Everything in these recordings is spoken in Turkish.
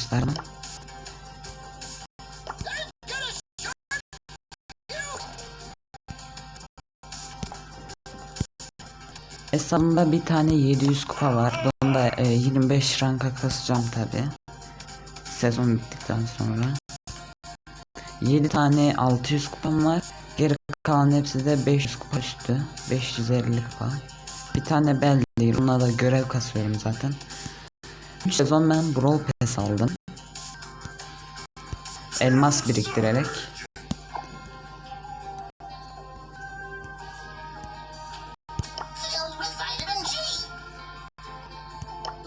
gösterdim. Hesabımda bir tane 700 kupa var. Bunda e, 25 ranka kasacağım tabi. Sezon bittikten sonra. 7 tane 600 kupam var. Geri kalan hepsi de 500 kupa üstü. 550 kupa. Bir tane bel değil. Buna da görev kasıyorum zaten. 3 sezon ben Brawl Pass aldım. Elmas biriktirerek.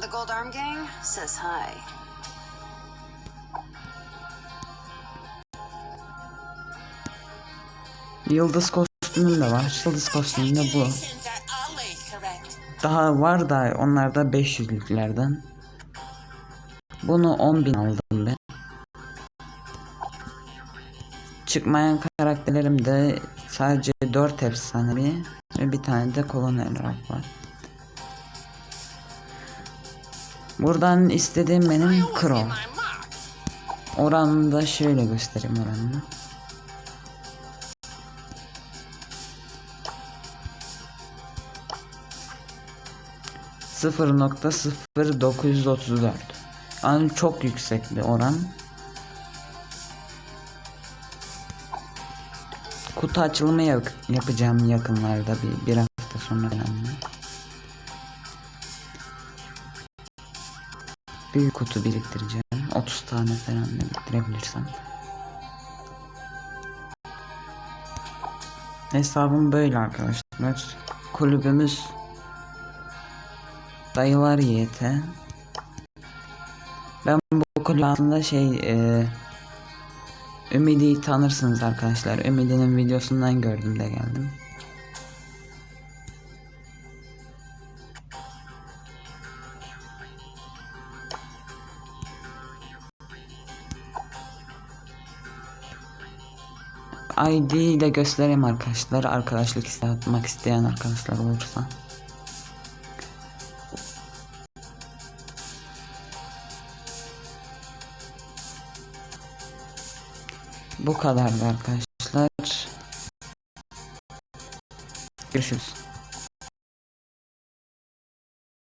The Gold Arm Gang says hi. Yıldız kostümüm de var. Yıldız kostümüm de bu. Daha var da onlar da 500'lüklerden. Bunu 10.000 aldım ben. Çıkmayan karakterlerimde sadece 4 efsanevi ve bir tane de kolonel raf var. Buradan istediğim benim Crow. Oranını da şöyle göstereyim oranını. ...0.0934 yani çok yüksek bir oran. Kutu açılımı yak- yapacağım yakınlarda bir, bir hafta sonra falan. Büyük kutu biriktireceğim. 30 tane falan biriktirebilirsem. Hesabım böyle arkadaşlar. Kulübümüz Dayılar YT. Ben bu kulüp aslında şey e, Ümidi'yi tanırsınız arkadaşlar. Ümidi'nin videosundan gördüm de geldim. ID ile göstereyim arkadaşlar. Arkadaşlık atmak isteyen arkadaşlar olursa. Bu kadardı arkadaşlar. Görüşürüz.